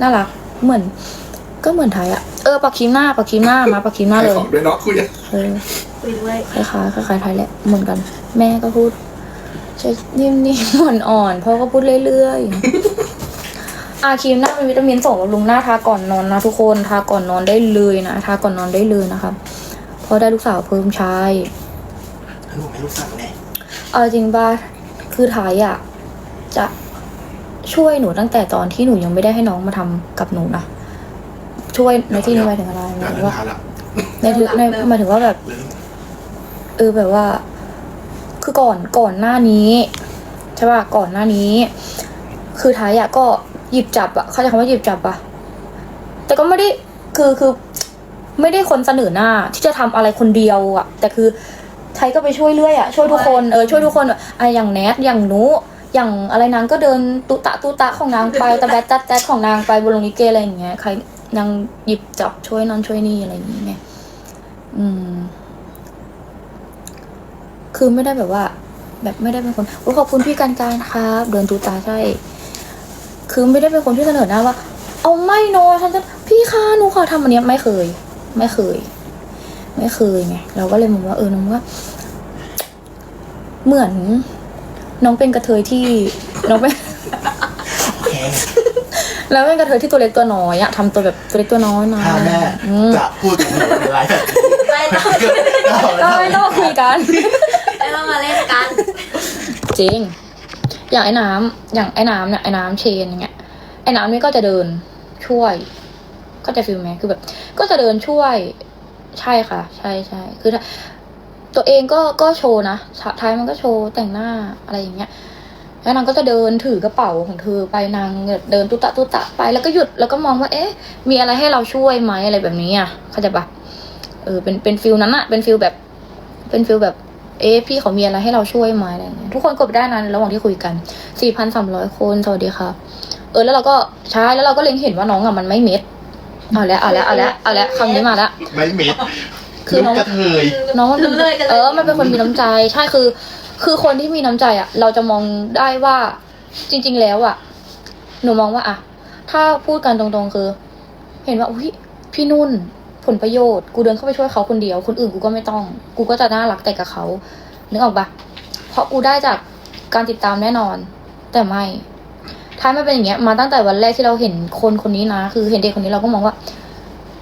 น่ารัก เหมือน ก็เหมือนไทยอะเออปักครีมหน้าปักครีมหน้ามาปักครีมหน้าขายเลยของด้วยเนาะคุยอะเออคุยด้วยคล้ายๆคล้ายๆไทยแหละเหมือนกัน แม่ก็พูดใช้นิ่มๆอ่อนๆพ่อก็พูดเรื่อยๆอาครีมหน้าเป็นวิตามินส่งบำรุงหน้าทาก่อนนอนนะทุกคนทาก่อนนอนได้เลยนะทาก่อนนอนได้เลยนะครับเพราะได้ลูกสาวเพิ่มชายหนูไม่รู้สั่งแน่เอาจริงป่ะคือไทยอะจะ ช่วยหนูตั้งแต่ตอนที่หนูยังไม่ได้ให้น้องมาทำกับหนูนะช่วยในที่นี้หมายถึงอะไรหมายนานถึงแล้วว่านานละในถึงในหมายถึงว่าแบบ เริ่มเออแบบว่า คือก่อนก่อนหน้านี้ใช่ป่ะก่อนหน้านี้ คือไทยอะก็หยิบจับอะเขาใจะคำว่าหยิบจับอะแต่ก็ไม่ได้คือคือ ไม่ได้คนเสนอหน้าที่จะทำอะไรคนเดียวอะแต่คือไทยก็ไปช่วยเรื่อยอะช่วยทุกคนเออช่วยทุกคนอะอะอย่างแนทอย่างหนู อย่างอะไรนางก็เดินตุตะตุตะของนางไปตะแบดจัดแจ๊ดของนางไปบนลงนิเกอะไรอย่างเงี้ยใครนางหยิบจับช่วยนั่นช่วยนี่อะไรอย่างเงี้ยอืม คือไม่ได้แบบว่า แบบไม่ได้เป็นคนโอ้ขอบคุณพี่การการครับ เดินตูตาใช่ คือไม่ได้เป็นคนที่เสนอหน้าว่า เอาไม่โนฉันจะพี่คะหนูขอทำอันเนี้ยไม่เคย ไม่เคย ไม่เคยไงเราก็เลยมองว่าเออน้องว่า เหมือน น้องเป็นกระเทยที่น้องเป็นโอเคแล้วเป็นกระเทยที่ตัวเล็กตัวน้อยอะทำตัวแบบตัวเล็กตัวน้อยนะถ้าแม่อืมจะพูดกับหนูในไลฟ์ไม่ต้องก็ไม่ต้องคุยกัน ไม่ต้องมาเล่นกัน จริง อย่างไอ้น้ำอย่างไอ้น้ำเนี่ยไอ้น้ำเชนอย่างเงี้ยไอ้น้ำนี่ก็จะเดินช่วย ก็จะฟิลไหมคือแบบ ก็จะเดินช่วย ใช่ค่ะ ใช่ใช่คือถ้า ตัวเองก็ก็โชว์นะท้ายมันก็โชว์แต่งหน้าอะไรอย่างเงี้ยแล้วนางก็จะเดินถือกระเป๋าของเธอไปนางเดินตุตะตุตะไปแล้วก็หยุดแล้วก็มองว่า เอ๊ะ มีอะไรให้เราช่วยไหมอะไรแบบนี้อะเข้าใจปะเออเป็นเป็นฟิลนั้นอะเป็นฟิลแบบ เป็นฟิลแบบ เอ๊ะพี่เขามีอะไรให้เราช่วยไหมอะไรอย่างเงี้ยทุกคนกดได้นะระหว่างที่คุยกันสี่พันสามร้อยคนสวัสดีค่ะเออแล้วเราก็ใช่แล้วเราก็เล็งเห็นว่าน้องอะมันไม่เม็ดเอาแล้วเอาแล้วเอาแล้วเอาแล้วคำนี้มาแล้วไม่เม็ด คือน้องลูกกระเทย น้องมันเป็นรู้เลยกันเลย เออ มันเป็นคนมีน้ำใจ ใช่คือ คือคนที่มีน้ำใจอะ เราจะมองได้ว่าจริง ๆ แล้วอะ หนูมองว่าอะ ถ้าพูดกันตรงๆคือ เห็นว่าอุ้ยพี่นุ่น ผลประโยชน์ กูเดินเข้าไปช่วยเขาคนเดียว คนอื่นกูก็ไม่ต้อง กูก็จะน่ารักแต่กับเขานึกออกปะเพราะกูได้จากการติดตามแน่นอน แต่ไม่ ท้ายมันเป็นอย่างเงี้ย มาตั้งแต่วันแรกที่เราเห็นคนคนนี้นะ คือเห็นเด็กคนนี้เราก็มองว่า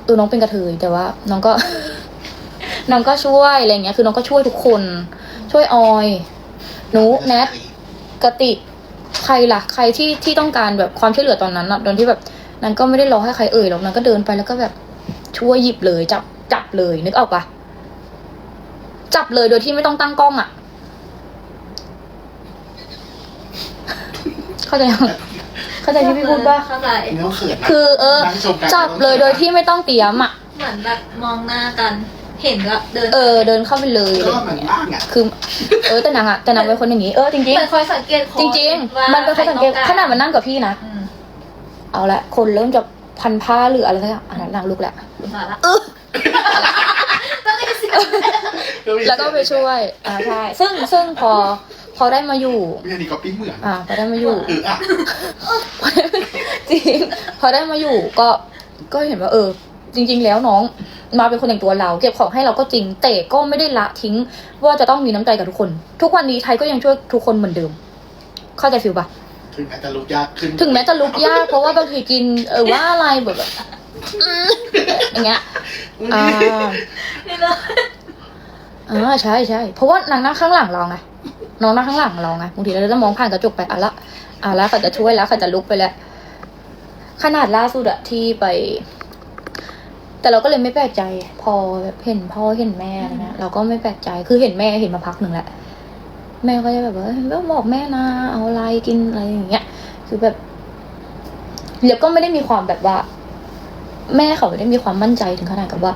เออน้องเป็นกระเทยแต่ว่า น้องก็ น้องก็ช่วยอะไรเงี้ย คือน้องก็ช่วยทุกคน ช่วยออยหนูแนทกระติกใครล่ะ ใครที่ที่ต้องการแบบความช่วยเหลือตอนนั้นอะโดยที่แบบนางก็ไม่ได้รอให้ใครเอ่ยหรอกนางก็เดินไปแล้วก็แบบช่วยหยิบเลย จับจับเลย นึกออกปะจับเลยโดยที่ไม่ต้องตั้งกล้องอะเข้าใจยังเข้าใจที่พี่พูดปะเข้าใจเนื้อเขินนะคือ เออ นั่งชมกันจับเลยโดยที่ไม่ต้องเตรียมอะ เหมือนแบบมองหน้ากัน เห็นก็เดินเออเดินเข้าไปเลยอะไรก็อย่างเหมือนเงี้ยบ้างอะคือเออแต่นางอะแต่นางเป็นคนอย่างนี้เออจริงเหมือนคอยสังเกตคนๆจริงว่าๆมันเป็นคนสังเกตใรขนาดมันนั่งกับพี่นะอืมเอาละคนเริ่มจะพันผ้าหรืออะไรสักอย่างอันนั้นนางลุกแหละมาละเออต้องได้สิแล้วก็ไปช่วยอ่าใช่ซึ่งซึ่งพอพอได้มาอยู่ไม่ใช่นี่ก็ปิ้งเหมือนอ่าพอได้มาอยู่เอออะจริงพอได้มาอยู่ก็ก็เห็นว่าเออ จริง ๆ แล้วน้อง มาเป็นคนแต่งตัวเรา เก็บของให้เราก็จริง แต่ก็ไม่ได้ละทิ้ง ว่าจะต้องมีน้ำใจกับทุกคน ทุกวันนี้ไทยก็ยังช่วยทุกคนเหมือนเดิม เข้าใจฟิลปะถึงแม้จะลุกยากขึ้นถึงแม้จะลุกยากเพราะว่าบางทีกินเออว่าอะไรแบบแบบอืมอย่างเงี้ยอ่านี่เลยอ่าใช่ใช่เพราะว่านางนั่งข้างหลังเราไงน้องนั่งข้างหลังเราไงบางทีเราจะมองผ่านกระจกไปอะละอะแล้วเขาจะช่วยแล้วเขาจะลุกไปแล้วขนาดล่าสุดอะที่ไป แต่เราก็เลยไม่แปลกใจ พอแบบเห็นพ่อเห็นแม่อะไรเงี้ยเราก็ไม่แปลกใจคือเห็นแม่เห็นมาพักหนึ่งแหล้วแม่ก็จะแบบว่าเฮ้ยไม่บอกแม่นะเอาอะไรกินอะไรอย่างเงี้ย คือแบบแล้วก็ไม่ได้มีความแบบว่า แม่เขาไม่ได้มีความมั่นใจถึงขนาดกับว่า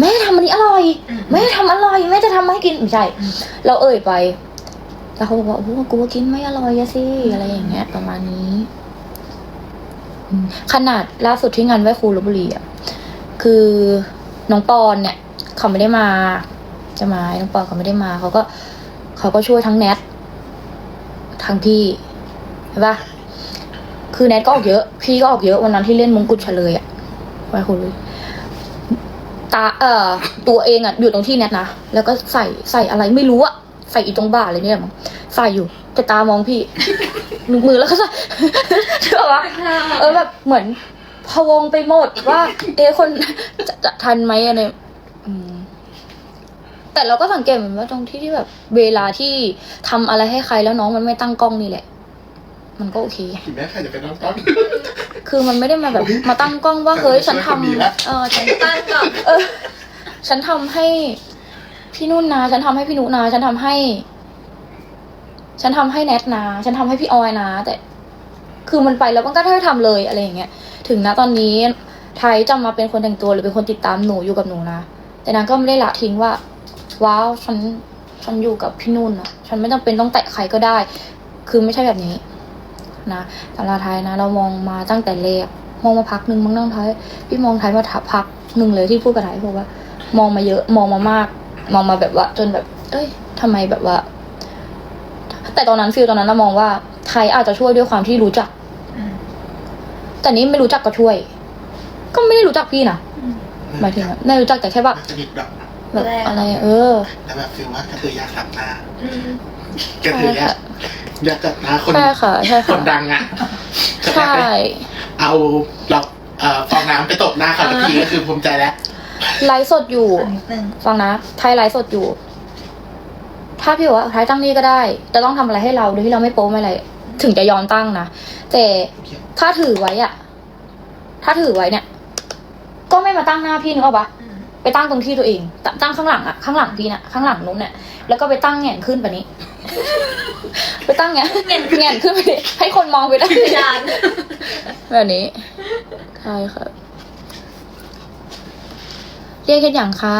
แม่ทำอันนี้อร่อย แม่ทำอร่อยแม่จะทำมาให้กินไม่ใช่ เราเอ่ยไปแล้วเขาบอกว่าโอ้โหกูว่ากินไม่อร่อยอะสิอะไรอย่างเงี้ย ประมาณนี้ขนาดล่าสุดที่งานไหว้ครูลบบุรีอะ คือน้องปอนเนี่ย เขาไม่ได้มา จะมาน้องปอนเขาไม่ได้มาเขาก็เขาก็ช่วยทั้งแนททั้งพี่ใช่ปะคคือแนทก็ออกเยอะ พี่ก็ออกเยอะวันนั้นที่เล่นมงกุฎเฉลยอะไปคุณเลยตาเอ่อตัวเองอะอยู่ตรงที่แนทนะแล้วก็ใส่ใส่อะไรไม่รู้อะใส่อีตรงบ่าเลยเนี่ยมั้งใส่อยู่แต่ตามองพี่ลูกมือแล้วก็ใส่เชื่อปะเออแบบเหมือน พะวงไปหมดว่า เอะคนจะจะทันไหมอะไรอืมแต่เราก็สังเกตเหมือนว่าตรงที่ที่แบบ เวลาที่ทำอะไรให้ใครแล้วน้องมันไม่ตั้งกล้องนี่แหละ มันก็โอเค ถึงแม้ใครจะเป็นน้องต้อน คือมันไม่ได้มาแบบอุ๊ยมาตั้งกล้องว่าแต่เฮ้ยฉันช่วยคนดีทำละเออฉันตั้งก่อนเออ ฉันทำให้พี่นุ่นนะฉันทำให้พี่นุนะฉันทำให้ ฉันทำให้แนทนะฉันทำให้พี่ออยนะแต่ คือมันไปแล้วมันก็ได้ทำเลยอะไรอย่างเงี้ย ถึงนะตอนนี้ไทยจะมาเป็นคนแต่งตัวหรือเป็นคนติดตามหนูอยู่กับหนูนะ แต่นางก็ไม่ได้ละทิ้งว่า ว้าวฉันฉันอยู่กับพี่นุ่นอะฉันไม่จำเป็นต้องแตะใครก็ได้ คือไม่ใช่แบบนี้นะสำหรับไทยนะ เรามองมาตั้งแต่แรกมองมาพักหนึ่งมั้งนั่งไทยพี่มองไทยมาถับพักหนึ่งเลยที่พูดกับไทยบอกว่า มองมาเยอะมองมามาก มองมาแบบว่า จนแบบ เอ้ยทำไมแบบว่า แต่ตอนนั้นฟิลตอนนั้นเรามองว่าไทยอาจจะช่วยด้วยความที่รู้จัก แต่นี้ไม่รู้จักก็ช่วย ก็ไม่ได้รู้จักพี่นะอืมหมายถึงว่าไม่รู้จักแต่แค่แบบมันจะมีแบบแบบอะไร เออแล้วแบบฟิลว่ากระเทยอยากสับหน้าอืมกระเทยอยากอยากจับหน้าคนใช่ค่ะใช่คค่ะนดังอะใช่เอาเราเอ่อฟองน้ำไปตบหน้าเขาทันทีก็คือภูมิใจแล้วไลฟ์สดอยู่อันนิดนึงฟังนะไทยไลฟ์สดอยู่ ถ้าพี่บอกว่าไทยตั้งนี่ก็ได้จะต้องทำอะไรให้เราโดยที่เราไม่โป๊ไม่อะไร ถึงจะยอมตั้งนะแต่ถ้าถือไว้อะถ้าถือไว้เนี่ย ก็ไม่มาตั้งหน้าพี่นึกออกปะอืมไปตั้งตรงที่ตัวเองตตั้งข้างหลังอะข้างหลังพี่น่ะข้างหลังนุ้นเนี่ยแล้วก็ไปตั้งแหงนขึ้นแบบนี้ ไปตั้งแหงนแหงนแหงนขึ้นไปดิให้คนมองไปได้จานแบบนี้ใช่ค่ะเรียกแค่อย่างคะ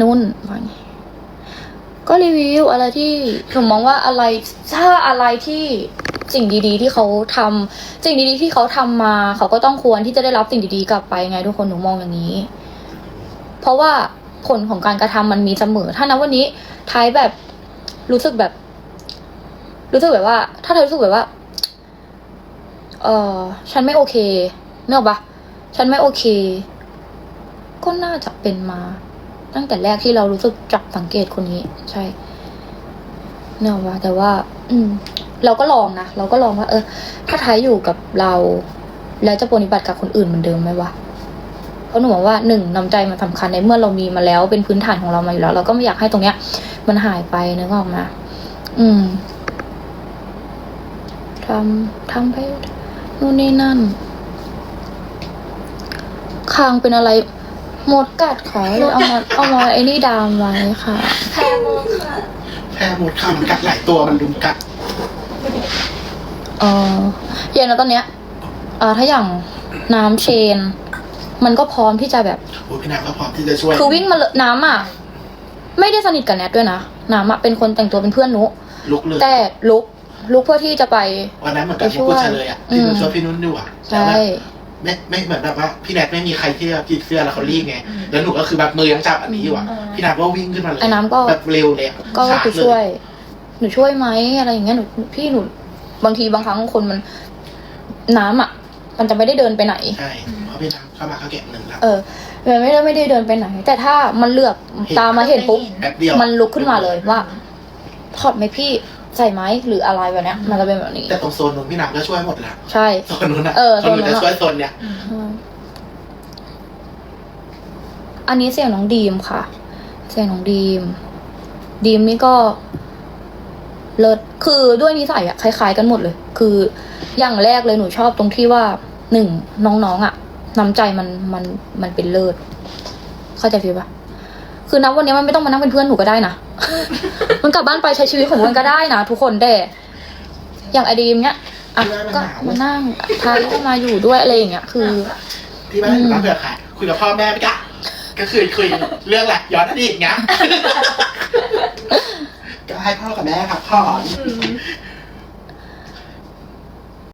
นุ่นว่าไง ก็รีวิวอะไรที่ผมมองว่าอะไรถ้าอะไรที่สิ่งดีๆที่เขาทำสิ่งดีๆที่เขาทำมา เขาก็ต้องควรที่จะได้รับสิ่งดีๆกลับไปไงทุกคนหนูมองอย่างนี้ เพราะว่าผลของการกระทำมันมีเสมอ ถ้านะวันนี้ท้ายแบบรู้สึกแบบ รู้สึกแบบว่า ถ้าเธอรู้สึกแบบว่า เออฉันไม่โอเคเนอะปะฉันไม่โอเค ก็น่าจะเป็นมา ตั้งแต่แรกที่เรารู้สึกจับสังเกตคนนี้ ใช่เนอะปะแต่ว่า อืม เราก็ลองนะเราก็ลองว่า เออ ถ้าไทยอยู่กับเรา แล้วจะปฏิบัติกับคนอื่นเหมือนเดิมไหมวะเพราะหนูบอกว่าหนึ่งน้ำใจมันสำคัญในเมื่อเรามีมาแล้วเป็นพื้นฐานของเรามาอยู่แล้ว เราก็ไม่อยากให้ตรงเนี้ย มันหายไปนึกออกมาอืมทำทำไปนู่นนี่นั่นคางเป็นอะไร มดกัดค่ะเลยเอามาเอามาไอ้นี่ดามไว้ค่ะแพรโมงค่ะแพ้หมดข้ามันกัดหลายตัวมันดุมกัดเอออย่างนะตอนเนี้ยเออถ้าอย่างน้ำเชน มันก็พร้อมที่จะแบบโอ้ยพี่นางก็พร้อมที่จะช่วยคือวิ่งมาเลยน้ำอะ ไม่ได้สนิทกับแนทด้วยนะน้ำอะเป็นคนแต่งตัวเป็นเพื่อนนุลุกเลยแต่ลุกลุกเพื่อที่จะไปวันนั้นเหมือนกับพวกผู้ชายเลยอะที่หนูช่วยพี่นุ่นดูอะใช่ ไม่ไม่เหมือนแบบว่าพี่แนทไม่มีใครที่จะจีบเสื้อแล้วเขารีบไง แล้วหนูก็คือแบบมือยังจับอันนี้อยู่อะ พี่นางก็วิ่งขึ้นมาเลยไอ้น้ำก็ แบบเร็วเลยอะก็ชาร์จคือเลช่วย หนูช่วยไหมอะไรอย่างเงี้ยหนูพี่หนูบางทีบางครั้งคนมันน้ำอะ มันจะไม่ได้เดินไปไหน ใช่เพราะพี่นางเข้ามาเขาแกะหนึ่งแล้วเออมันไม่ได้ไม่ได้เดินไปไหน แต่ถ้ามันเลือกเห็นตามมาเห็นปุ๊บ แป๊บเดียวมันลุกขึ้นมาเลยว่าถอดไหมพี่ ใส่ไหมหรืออะไรแบบเนี้ย มันจะเป็นแบบนี้ แต่ตรงโซนนู้นพี่นางก็ช่วยหมดละใช่ โซนนู้นอะเออโซนนู้นโซนนู้นจะอะช่วยโซนเนี้ยอืมอืมอันนี้เสียงน้องดีมค่ะ เสียงน้องดีม ดีมนี่ก็ เลิศคือด้วยนิสัยอะคล้าย ๆ กันหมดเลย คืออย่างแรกเลยหนูชอบตรงที่ว่าหนึ่งน้องๆอะน้ำใจมันมันมันเป็นเลิศเข้าใจฟีลปะคือนับวันนี้มันไม่ต้องมานั่งเป็นเพื่อนหนูก็ได้นะ มันกลับบ้านไปใช้ชีวิตของมันก็ได้นะทุกคนแต่อย่างไอดีมเนี้ยอะก็มานั่งทายก็มาอยู่ด้วยอะไรอย่างเงี้ยคือ ที่บ้านหนูบ้านเผื่อขายคุยกับพ่อแม่ไม่กะก็คือคุยเรื่องอะไรย้อนอดีตไงก็ให้พ่อกับแม่พักผ่อนอืม